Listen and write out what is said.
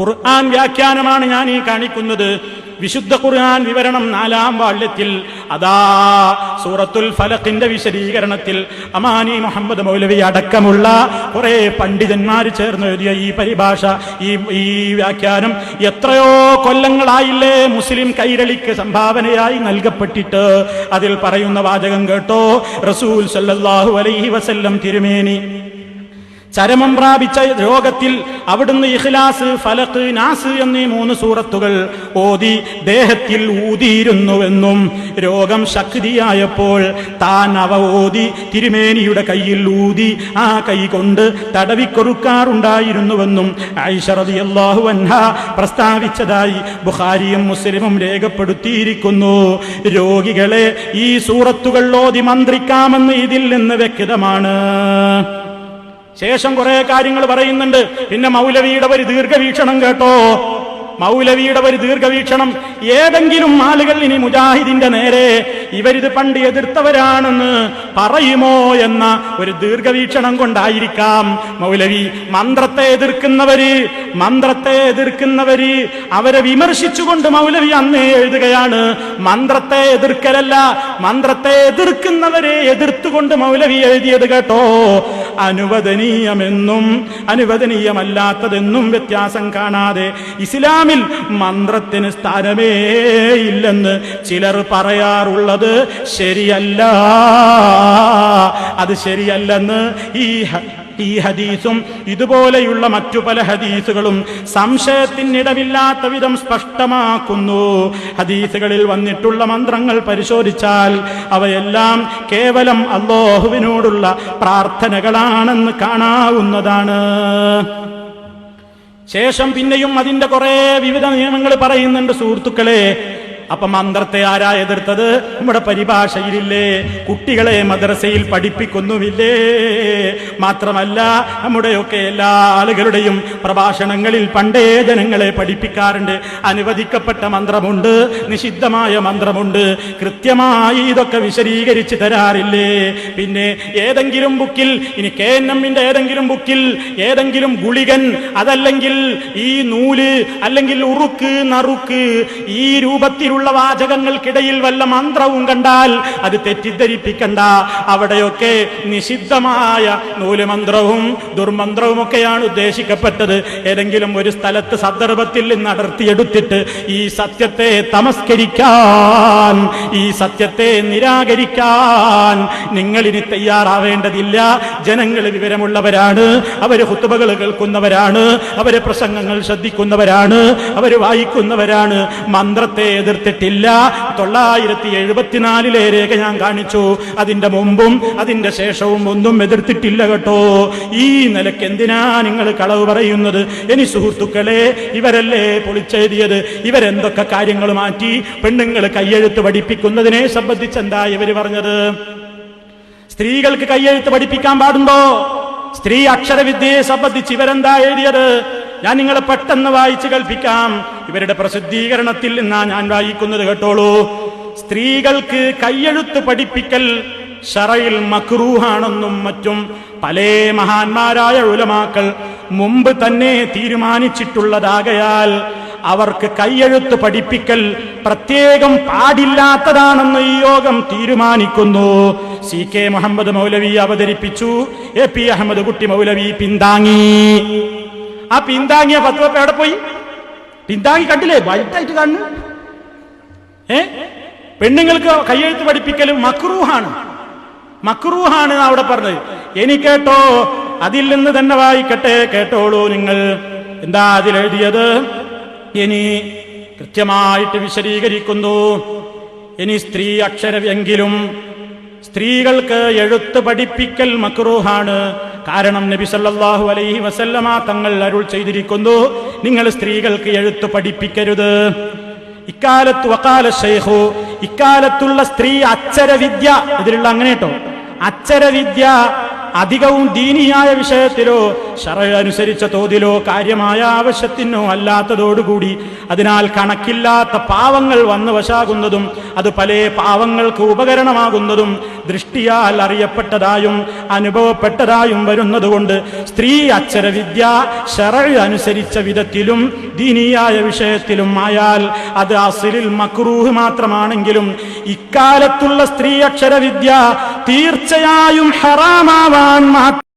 ഖുർആൻ വ്യാഖ്യാനമാണ് ഞാൻ ഈ കാണിക്കുന്നത്. വിശുദ്ധ ഖുർആൻ വിവരണം നാലാം വാള്യത്തിൽ അതാ സൂറത്തുൽ ഫലഖിന്റെ വിശദീകരണത്തിൽ അമാനി മുഹമ്മദ് മൗലവി അടക്കമുള്ള കുറെ പണ്ഡിതന്മാർ ചേർന്ന് എഴുതിയ ഈ പരിഭാഷ ഈ ഈ വ്യാഖ്യാനം എത്രയോ കൊല്ലങ്ങളായില്ലേ മുസ്ലിം കൈരളിക്ക് സംഭാവനയായി നൽകപ്പെട്ടിട്ട്. അതിൽ പറയുന്ന വാചകം കേട്ടോ റസൂൽ സല്ലല്ലാഹു അലൈഹി വസല്ലം തിരുമേനി. ചരമം പ്രാപിച്ച രോഗത്തിൽ അവിടുന്ന് ഇഖ്ലാസ് ഫലക്ക് നാസ് എന്നീ മൂന്ന് സൂറത്തുകൾ ഓതി ദേഹത്തിൽ ഊതിയിരുന്നുവെന്നും രോഗം ശക്തിയായപ്പോൾ താൻ അവ ഓതി തിരുമേനിയുടെ കയ്യിൽ ഊതി ആ കൈ കൊണ്ട് തടവിക്കൊറുക്കാറുണ്ടായിരുന്നുവെന്നും ഐഷറതി അള്ളാഹു അൻഹ പ്രസ്താവിച്ചതായി ബുഖാരിയും മുസ്ലിമും രേഖപ്പെടുത്തിയിരിക്കുന്നു. രോഗികളെ ഈ സൂറത്തുകൾ ഓതി മന്ത്രിക്കാമെന്ന് ഇതിൽ നിന്ന് വ്യക്തമാണ്. ശേഷം കുറെ കാര്യങ്ങൾ പറയുന്നുണ്ട്. പിന്നെ മൗലവിയുടെ ഒരു ദീർഘവീക്ഷണം കേട്ടോ. മൗലവിയുടെ ഒരു ദീർഘവീക്ഷണം. ഏതെങ്കിലും ആളുകൾ ഇനി മുജാഹിദിന്റെ നേരെ ഇവരിത് പണ്ട് എതിർത്തവരാണെന്ന് പറയുമോ എന്ന ഒരു ദീർഘവീക്ഷണം കൊണ്ടായിരിക്കാം. മൗലവി മന്ത്രത്തെ എതിർക്കുന്നവര് മന്ത്രത്തെ എതിർക്കുന്നവര് അവരെ വിമർശിച്ചുകൊണ്ട് മൗലവി അന്നേ എഴുതുകയാണ്. മന്ത്രത്തെ എതിർക്കലല്ല മന്ത്രത്തെ എതിർക്കുന്നവരെ എതിർത്തുകൊണ്ട് മൗലവി എഴുതിയത് കേട്ടോ. അനുവദനീയമെന്നും അനുവദനീയമല്ലാത്തതെന്നും വ്യത്യാസം കാണാതെ ഇസ്ലാമിൽ മന്ത്രത്തിന് സ്ഥാനമേ ഇല്ലെന്ന് ചിലർ പറയാറുള്ളത് ശരിയല്ല. അത് ശരിയല്ലെന്ന് ഈ ഈ ഹദീസും ഇതുപോലെയുള്ള മറ്റു പല ഹദീസുകളും സംശയത്തിനിടമില്ലാത്ത വിധം സ്പഷ്ടമാക്കുന്നു. ഹദീസുകളിൽ വന്നിട്ടുള്ള മന്ത്രങ്ങൾ പരിശോധിച്ചാൽ അവയെല്ലാം കേവലം അള്ളാഹുവിനോടുള്ള പ്രാർത്ഥനകളാണെന്ന് കാണാവുന്നതാണ്. ശേഷം പിന്നെയും അതിന്റെ കുറെ വിവിധ നിയമങ്ങൾ പറയുന്നുണ്ട് സുഹൃത്തുക്കളെ. അപ്പൊ മന്ത്രത്തെ ആരാ എതിർത്തത് നമ്മുടെ പരിഭാഷയിലില്ലേ. കുട്ടികളെ മദ്രസയിൽ പഠിപ്പിക്കുന്നുമില്ലേ. മാത്രമല്ല നമ്മുടെയൊക്കെ എല്ലാ ആളുകളുടെയും പ്രഭാഷണങ്ങളിൽ പണ്ടേ ജനങ്ങളെ പഠിപ്പിക്കാറുണ്ട്. അനുവദിക്കപ്പെട്ട മന്ത്രമുണ്ട് നിഷിദ്ധമായ മന്ത്രമുണ്ട്. കൃത്യമായി ഇതൊക്കെ വിശദീകരിച്ച് തരാറില്ലേ. പിന്നെ ഏതെങ്കിലും ബുക്കിൽ ഇനി കെ എൻ എമ്മിന്റെ ഏതെങ്കിലും ബുക്കിൽ ഏതെങ്കിലും ഗുളികൻ അതല്ലെങ്കിൽ ഈ നൂൽ അല്ലെങ്കിൽ ഉറുക്ക് നറുക്ക് ഈ രൂപത്തിലുള്ള വാചകങ്ങൾക്കിടയിൽ വല്ല മന്ത്രവും കണ്ടാൽ അത് തെറ്റിദ്ധരിപ്പിക്കണ്ട. അവിടെയൊക്കെ നിഷിദ്ധമായ നൂലമന്ത്രവും ദുർമന്ത്രവും ഒക്കെയാണ് ഉദ്ദേശിക്കപ്പെട്ടത്. ഏതെങ്കിലും ഒരു സ്ഥലത്ത് സന്ദർഭത്തിൽ നിന്ന് അടർത്തിയെടുത്തിട്ട് ഈ സത്യത്തെ തമസ്കരിക്കാൻ ഈ സത്യത്തെ നിരാകരിക്കാൻ നിങ്ങൾ ഇനി തയ്യാറാവേണ്ടതില്ല. ജനങ്ങൾ വിവരമുള്ളവരാണ് അവർ ഹുത്തുബകൾ കേൾക്കുന്നവരാണ് അവരെ പ്രസംഗങ്ങൾ ശ്രദ്ധിക്കുന്നവരാണ് അവർ വായിക്കുന്നവരാണ് മന്ത്രത്തെ എതിർത്തിട്ടില്ല തൊള്ളായിരത്തി എഴുപത്തിനാലിലെ രേഖ ഞാൻ കാണിച്ചു. അതിന്റെ മുമ്പും അതിന്റെ ശേഷവും ഒന്നും എതിർത്തിട്ടില്ല കേട്ടോ. ഈ നിലയ്ക്ക് എന്തിനാ നിങ്ങൾ കളവ് പറയുന്നത്? ഇനി സുഹൃത്തുക്കളെ ഇവരല്ലേ പൊളിച്ചെഴുതിയത്? ഇവരെന്തൊക്കെ കാര്യങ്ങൾ മാറ്റി പെണ്ണുങ്ങൾ കയ്യെഴുത്ത് പഠിപ്പിക്കുന്നതിനെ സംബന്ധിച്ച് എന്താ ഇവർ പറഞ്ഞത്? സ്ത്രീകൾക്ക് കയ്യെഴുത്ത് പഠിപ്പിക്കാൻ പാടുണ്ടോ? സ്ത്രീ അക്ഷരവിദ്യയെ സംബന്ധിച്ച് ഇവരെന്താ എഴുതിയത്? ഞാൻ നിങ്ങളെ പെട്ടെന്ന് വായിച്ച് കൽപ്പിക്കാം ഇവരുടെ പ്രസിദ്ധീകരണത്തിൽ നിന്നാ ഞാൻ വായിക്കുന്നത് കേട്ടോളൂ. സ്ത്രീകൾക്ക് കയ്യെഴുത്ത് പഠിപ്പിക്കൽ ഷറയിൽ മക്രൂഹാണെന്നും മറ്റും പല മഹാന്മാരായ ഉലമാക്കൾ മുമ്പ് തന്നെ തീരുമാനിച്ചിട്ടുള്ളതാകയാൽ അവർക്ക് കയ്യെഴുത്ത് പഠിപ്പിക്കൽ പ്രത്യേകം പാടില്ലാത്തതാണെന്ന് ഈ യോഗം തീരുമാനിക്കുന്നു. സി കെ മുഹമ്മദ് മൗലവി അവതരിപ്പിച്ചു. എ പി അഹമ്മദ് കുട്ടി മൗലവി പിന്താങ്ങി. ആ പിന്താങ്ങിയ പത്ത് എവിടെ പോയി? പിന്താങ്ങി കണ്ടില്ലേ? വൈറ്റായിട്ട് കാണുന്നു. ഏ? പെണ്ണുങ്ങൾക്ക് കയ്യെഴുത്ത് പഠിപ്പിക്കലും മക്രൂഹാണ്. മക്രൂഹാണ് അവിടെ പറഞ്ഞത്. ഇനി കേട്ടോ അതിൽ നിന്ന് തന്നെ വായിക്കട്ടെ കേട്ടോളൂ നിങ്ങൾ. എന്താ അതിലെഴുതിയത് ഇനി കൃത്യമായിട്ട് വിശദീകരിക്കുന്നു. ഇനി സ്ത്രീ അക്ഷരമെങ്കിലും സ്ത്രീകൾക്ക് എഴുത്ത് പഠിപ്പിക്കൽ മക്രൂഹാണ്. കാരണം നബി സല്ലാഹു അലൈഹി വസല്ലമ തങ്ങൾ അരുൾ ചെയ്തിരിക്കുന്നു. നിങ്ങൾ സ്ത്രീകൾക്ക് എഴുത്ത് പഠിപ്പിക്കരുത്. ഇക്കാലത്ത് വക്കാല ഷെയ്ഖു ഇക്കാലത്തുള്ള സ്ത്രീ അച്ചരവിദ്യ ഇതിലുള്ള അങ്ങനെ കേട്ടോ. അച്ചരവിദ്യ അധികവും ദീനിയായ വിഷയത്തിലോ ഷറ അനുസരിച്ച തോതിലോ കാര്യമായ ആവശ്യത്തിനോ അല്ലാത്തതോടുകൂടി അതിനാൽ കണക്കില്ലാത്ത പാവങ്ങൾ വന്നു വശാകുന്നതും അത് പല പാവങ്ങൾക്ക് ഉപകരണമാകുന്നതും ദൃഷ്ടിയാൽ അറിയപ്പെട്ടതായും അനുഭവപ്പെട്ടതായും വരുന്നതുകൊണ്ട് സ്ത്രീ അക്ഷരവിദ്യ ഷറ അനുസരിച്ച വിധത്തിലും ദീനീയായ വിഷയത്തിലും ആയാൽ അത് അസിലിൽ മക്രൂഹ് മാത്രമാണെങ്കിലും ഇക്കാലത്തുള്ള സ്ത്രീ അക്ഷരവിദ്യ തീർച്ചയായും ഹറാമാവാൻ മാത്രം